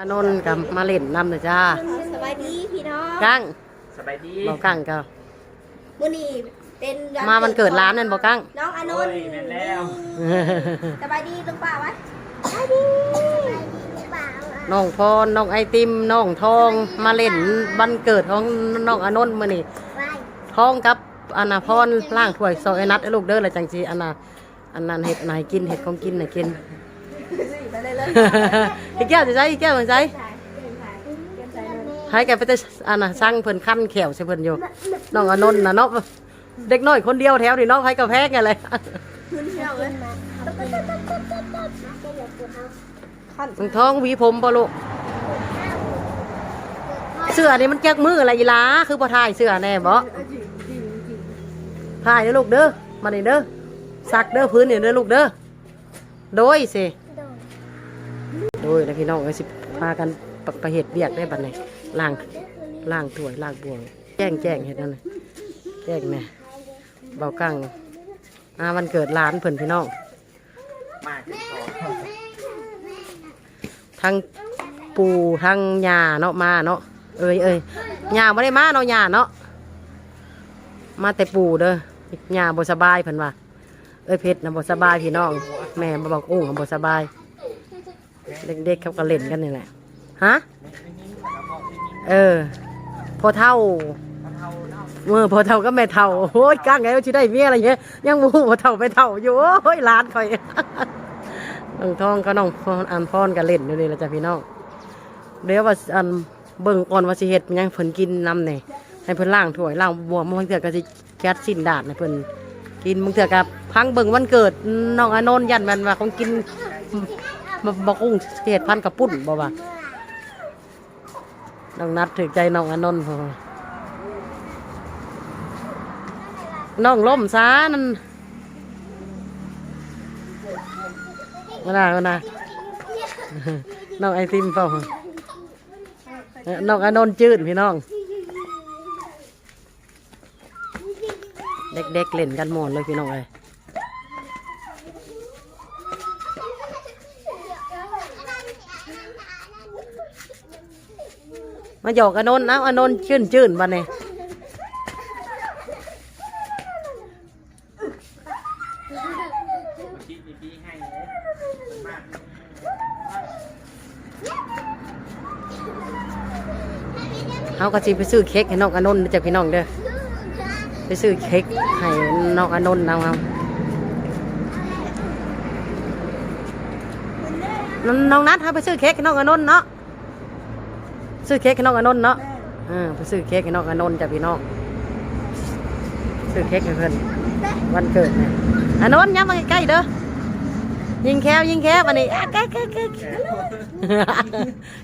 อานนท์กับมาเล่นนำนะจ้าสบายดีพี่น้องกั้งสบายดีบอกกั้งก็มื้อนี้เป็นวัมาวันเกิดร้านนั่นบอกกั้งน้องอานโอ้นยท์แม่นแล้วสบายดีลุงป้าไว้สบายดีลุงป้าน้องพรน้องไอติมน้องทองมาเล่นวันเกิดของน้องอานนท์มื้อนี้ไว้ทองกับอนาพรล่างถ้วยซอยนัดไอ้ลูกเด้อละจังซีอันน่ะอันนั้นเห็ดนายกินเห็ดของกินน่ะกิน ไปเลยเลยอีแก้วจะใช้อีแก้วจะใช้ให้แกไปแต่อันน่ะสั่งเพิ่นคั้นแขวใส่เพิ่นอยู่น้องอนนท์น่ะเนาะเด็กน้อยคนเดียวแถวนี่เนาะไผก็แพ้กันเลยขึ้นเที่ยวเลยน้องหวีผมบ่ลูกเสื้อนี่มันแจกมืออะไรอีหลาคือบ่ถ่ายเสื้อแน่บ่ถ่ายเด้อลูกเด้อมานี่เด้อซักเด้อพื้นนี่เด้อลูกเด้อโดยสิ โดยนะพี่น้องเอ้ยสิพากันประเฮ็ดเบียกได้บัดนี้ล้างล้างถ้วยล้างบวง แจ้งแจ้งเฮ็ดนั่นแจ้งแม่เบากังอาวันเกิดหลานเพิ่นพี่น้องทั้งปูทั้งยาเนาะมาเนาะเอ้ยเอ้ยยาไม่ได้มาเนาะยาเนาะมาแต่ปูเด้อยาบ่สบายเพิ่นว่าเอ้ยเพชรนะบ่สบายพี่น้อง แม่มาบอกอุ้งบ่สบาย เด็กๆเขาก็เล่นกันนี่แหละฮะเออพอเท่าเมื่อพอเท่าก็แม่เท่าโอ้ยก้างไงว่าสิได้เมียอะไรเงี้ยยังมูพอเท่าไปเท่าอยู่โอ้ยหลานข่อยน้องทองก็น้องพรอันพรก็เล่นอยู่นี่ละจ้ะพี่น้องเดี๋ยวว่าอันเบิ่งก่อนว่าสิเฮ็ดยังเพิ่นกินนำนี่ยให้เพิ่นล้างถ้วยล้างบวมบางเทื่อก็สิแก๊สสิ้นดาดให้เพิ่นกินบางเทื่อก็พังเบิ่งวันเกิดน้องอานนท์ยันม่นว่าของกิน บบ่กุ้งเฮ็ดพันกับปุ้นบ่ว่าน้องนัดถึกใจน้องอานนท์พอน้องล่มซานั่นมาหน้ามาหน้าน้องไอติมเปล่าเอ้อน้องอานนท์จืดพี่น้องเด็กๆเล่นกันหมดเลยพี่น้องเลย มาหยอกอานนท์นะอานนท์ชื่นชื่นๆบันนี้เลยมากเขาก็สิไปซื้อเค้กให้น้องอานนท์จากพี่น้องเด้อไปซื้อเค้กให้น้องอานนท์เอาเอาน้องนัดเขาไปซื้อเค้กให้น้องอานนท์เนาะ ซื้อเค้กให้น้องอานนท์เนาะเออไปซื้อเค้กให้น้องอานนท์จากพี่น้องซื้อเค้กให้เพิ่นวันเกิดเนี่ยอานนท์ย้ำมาใกล้ๆเด้อยิงแควยิงแคววันนี้อะใกล้ใกล้ใกล้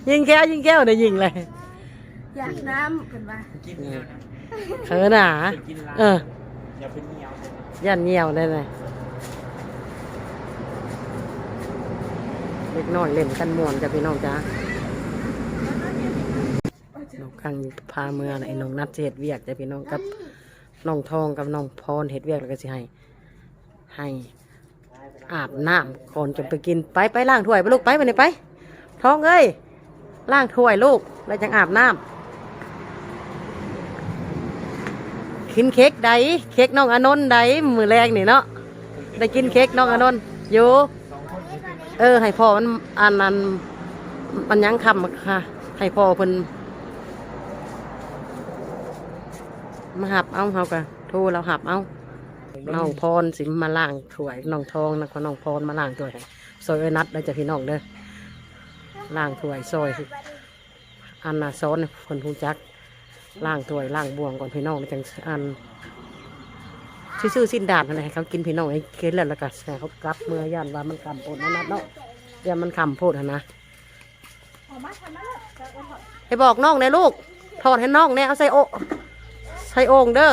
ยิงแควยิงแควเนี่ยยิงเลยอยากน้ำกันว่ากินเยอะนะเขินอะกินร้านเอออย่าเป็นเหนียวเลยยันเหี่ยวได้เลยเล็กน้อยเล่นกันม่วนจ้ะพี่น้องจ้า น้องกังพาเมืองไอ้น้องนัดเฮ็ดเวียกจะพี่น้องกับน้องทองกับน้องพรเฮ็ดเวียกแล้วก็สิให้ให้อาบน้ำก่อนจะไปกินไปไปล้างถ้วยไปลูกไปไปนี่ไปทองเอ้ยล้างถ้วยลูกแล้วจังอาบน้ำกินเค้กใดเค้กน้องอนนท์ใดมือแรงนี่เนาะได้กินเค้กน้องอนนท์อยู่เออให้พ่อมันอันนั้นมันยังคำค่ะให้พ่อเพิ่น มาหับเอาเฮากะโทรเราหับเอาน้องพรสิมาล่างถ้วยน้องทองนะก็น้องพรมาล่างถ้วยให้ซอยเอ้ยนัดแล้วจะพี่น้องเด้อล่างถ้วยซอยอันน่ะซ้อนคนหูจักล่างถ้วยล่างบวงก่อนพี่น้องจังอันซื่อๆสิ้นดาดนั่นแหละให้เขากินพี่น้องให้กินแล้วแล้วก็แส่เขากลับเมื่อย่านว่ามันกำโพดนะนัดเนาะเดี๋ยวมันกำโพดหั่นนะให้บอกน้องเนี่ยลูก ถอดให้น้องเนี่ยเอาใส่โอ ใส่โอ่งเด้อ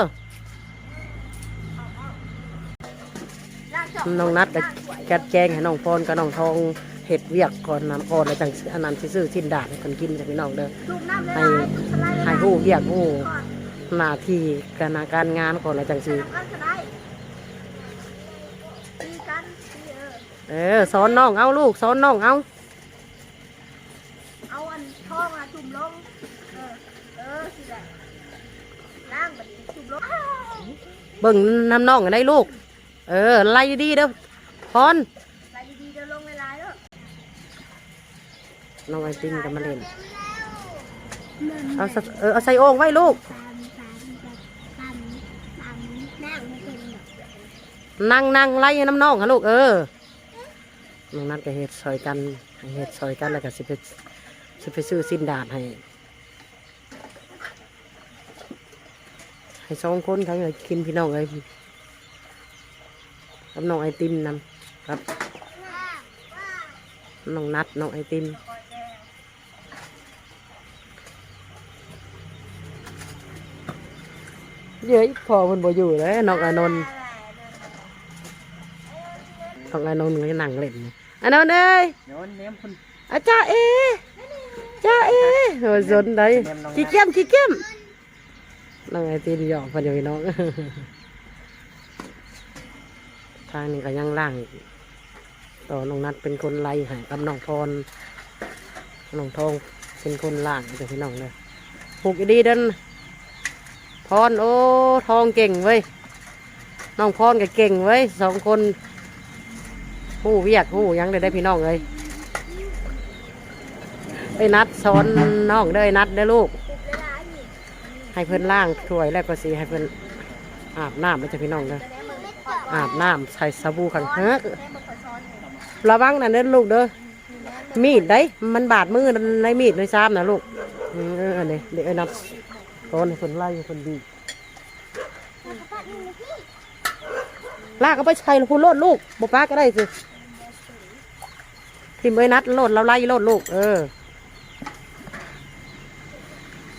น้องนัดกับกัดแจงให้น้องพรกับน้องทองเห็ดเวียกก่อนน้ำก่อนแล้วจังอันนั้นซื่อๆสิ้นดาดให้คนกินจ้ะพี่น้องเด้อลูกน้ำเลยให้ให้ผู้เรียกผู้หน้าที่การการงานก่อนแล้วจังสิกันก็ได้ตีเออเออสอนน้องเอาลูกสอนน้องเอาเอาอันท่องมาจุ่มลง เออ เออสิแหละล่างแบบจุ่มลง เบิ่งน้ำน้องกันได้ลูก เออ ไล่ดีๆเด้อพรไปดีๆเดินลงเวลาแล้วน้องไอติมก็มาเล่น เอาสะเออเอาใส่โอ่งไว้ลูก นั่งนั่งไล่น้ำน้องค่ะลูกเออน้องนัดก็เฮ็ดซอยกันเฮ็ดซอยกันแล้วก็สิไปสิไปซื้อสิ้นดาดให้ ให้สองคนเขาอยากกินพี่น้องเอ้ยกับน้องไอติมนำครับน้องนัดน้องไอติมเย้ยพอมันบ่อยู่แล้วน้องอานนท์น้องอานนท์ก็นั่งเล่นอยู่อานนท์เอ้ยเดี๋ยวเนมคุณอาจารย์เอจ้าเอโอ้ยสนไหนขี้เกียมขี้เกียม น้องไอติมหยอกพอดีน้องทางนี้ก็ยังล่างต่อน้องนัดเป็นคนไล่ให้กับน้องพรน้องทองเป็นคนล่างจ้ะพี่น้องเลยผูกดีเดินพรโอ้ทองเก่งเว้ยน้องพรก็เก่งเว้ยสองคนหู้เวียกหู้ยังได้ได้พี่น้องเลยไอ้นัดสอนน้องเด้อนัดเด้อลูก ให้เพื่อนล่างถ้วยแล้วก็สีให้เพื่อนอาบน้ำแล้วจ้ะพี่น้องเด้อแต่แม่มึงอาบน้ำใส่สบู่ขังเฮ้อแม่มึงคอยซ้อนเลยระวังนะเด้อลูกเด้อมีดได้มันบาดมือในมีดในซ้ำนะลูกอืมเออเนี่ยเดี๋ยวไอ้นับตอนคนไล่คนดีลากเอาไปใช้แล้วพูดโลดลูกบป้าก็ได้สิทิมไอ้นัดโลดเราไล่โลดลูก เออ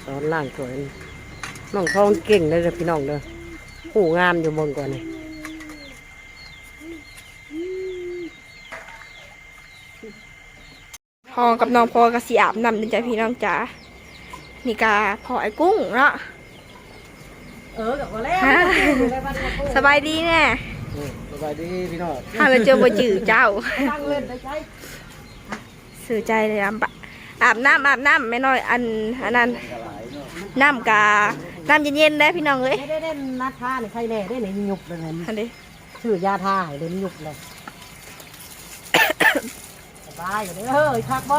สอนล่างสวย น้องทองเก่งเลยเด้อพี่น้องเด้อหูงานอยู่บนก่อนนี่พอกับน้องพอกับสีอาบน้ำเดินใจพี่น้องจ๋านี่กาพอไอ้กุ้งเนาะเออกับว่าแล้วสบายดีแน่สบายดีพี่น้องถ้าเราเจอบ่จือเจ้าตั้งเล่นได้ใช้สื่อใจเลยอะปะอาบน้ำอาบน้ำไม่น้อยอันอันนั้นน้ำกา น้ำเย็นๆได้พี่น้องเอ้ยได้ได้ได้นัดท่าเนี่ยใครแน่ได้เนี่ยหยุบเลยเนี่ยอันนี้ชื่อยาท่าให้เดี๋ยวนี้หยุบเลยสบายอยู่เลยเฮ้ยคักบ่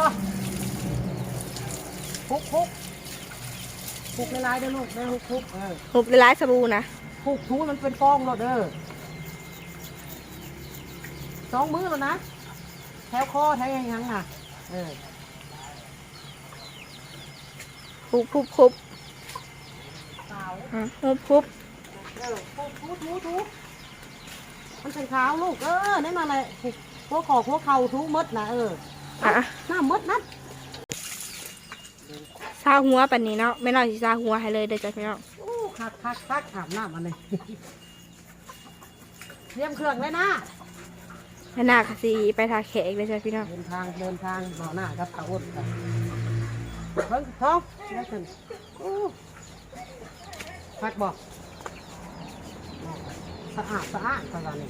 พุกพุกพุกในลายๆเด้อลูกเด้อพุกพุกเออหุบหลายๆสบู่นะพุกทูมันเป็นฟองหมดเด้อสองมือแล้วนะแถวคอแถวยังยังน่ะเออหุบหุบหุบ เปล่าอะหุบหุบเออพุกทูทูทูมันเป็นขาวลูกเออได้มาเลยหัวขอกหัวเข่าทูมดนะเอออะหน้ามดนัดซาหัวปันนี้เนาะไม่น้อยสิซาหัวให้เลยเด้อจ้ะพี่น้องโอ้คักคักคักอาบน้ำมาเลยเตรียมเครื่องเลยนะแม่นาคสีไปทาแขกเลยจ้ะพี่น้องเดินทางเดินทางต่อหน้าครับตาอ้นครับเพิ่งท้องได้ถึงโอ้ พักบอกสะอาดสะอาดประมาณนี้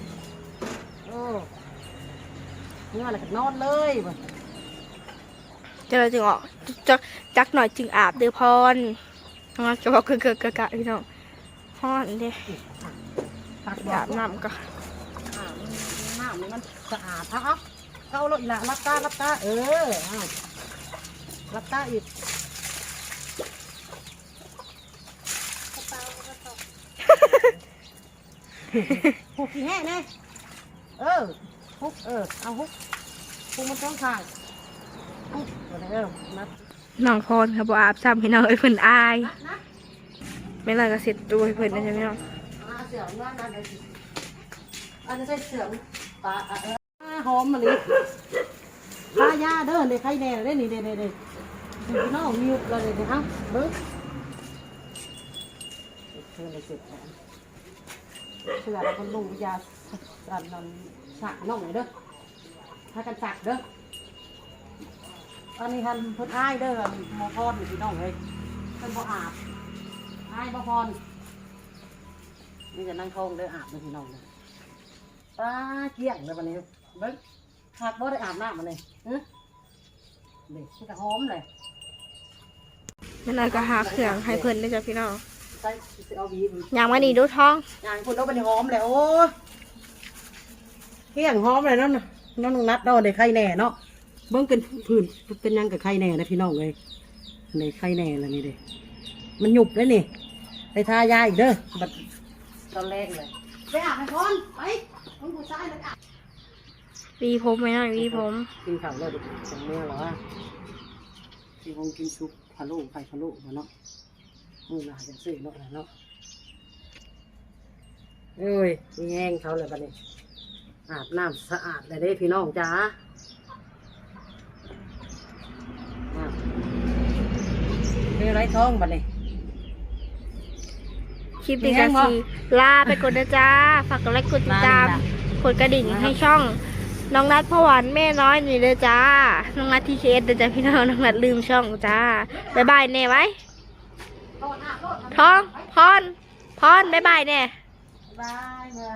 โอ้เมื่อไรก็นอนเลยบ่จะเราจึงออกจักจักหน่อยจึงอาบเดือพรน้องจะบอกเกิดเกิดกะพี่น้องพอนเด้พักบออากบน้ำก็อาบน้ำนี่มันสะอาดเอาเอาเข้าเลยอีกละรับตารับตาเออเอารับตาอีก ผูกกี่แห่แน่เออฮุกเออเอาฮุกฮุกมันต้องขางฮุกเออเออนัดน้องพรค่ะบ่อาบซ้ำพี่น้องเอ้ยเพิ่นอายนัดไม่น่าก็เสร็จตัวให้เพิ่นนะจ๊ะพี่น้องอาเสือมว่านัดเดี๋ยวสิอันนี้ใช่เสือมปลาอะเอออ่าหอมมะลิปลายาเด้อในใครแน่เด้อนี่เด้อเด้อเด้อพี่น้องมีอยู่แล้วเด้อเด้อเอ้าเบิ้งเชื่อเลยเจ็บแขน เชื่อแล้วก็ลงยาสันนันสักน้องหน่อยเด้อถ้ากันสักเด้ออันนี้คันเพิ่นอ้ายเด้อหมอพรพี่น้องเลยเพิ่นบ่อาบอ้ายบ่พรนี่จะนั่งทงเด้ออาบเลยพี่น้องเลยตาเกลี้ยงเลยวันนี้เบิ่งหากบ่ได้อาบน้ำมาเลยฮะเด็กมันก็หอมเลยแม่นก็หาเครื่องให้เพิ่นได้จ้ะพี่น้อง ใส่เอาหวีมันอย่างมานี่ดูท้องย่างคุณเอาไปหอมเลยโอ้ยเฮียงหอมเลยเนาะน้องนัดเนาะได้ไข่แหน่เนาะเบิ่งเป็นผื่นเป็นหยังกับไข่แหน่นะพี่น้องเลยในไข่แหน่แล้วนี่เด้มันหยุบเลยนี่ไปทายาอีกเด้อบัดตอนแรกเลยไปอาบให้ก่อนไปมึงผู้ชายมันอาบวีผมแม่น้อยวีผมกินข้าวแล้วดิจังเมื่อเหรอวะกินคงกินซุปพะโล้ไข่พะโล้มาเนาะ มือหนาจังซื้อเนาะเนาะเอ้ยมีแห้งเขาเลยบัดนี้ อาบน้ำสะอาดเลยเด้พี่น้องจ้าอะเป็นไรท้องบัดนี้ คลิปนี้มีแห้ก็งบ่สิลาไปกดนะจ้า ฝากกดไลค์กดติดตามลาเลยกดกระดิ่งให้ช่อง น้องนัดพ่อหวานแม่น้อยนี่เลยจ้า น้องนัดทีเคสเด้อจ้าพี่น้อง น้องนัดลืมช่องจ้า บ๊ายบายแน่ไว้ ท้องพรพรบ๊ายบายแน่ บายเมื่อ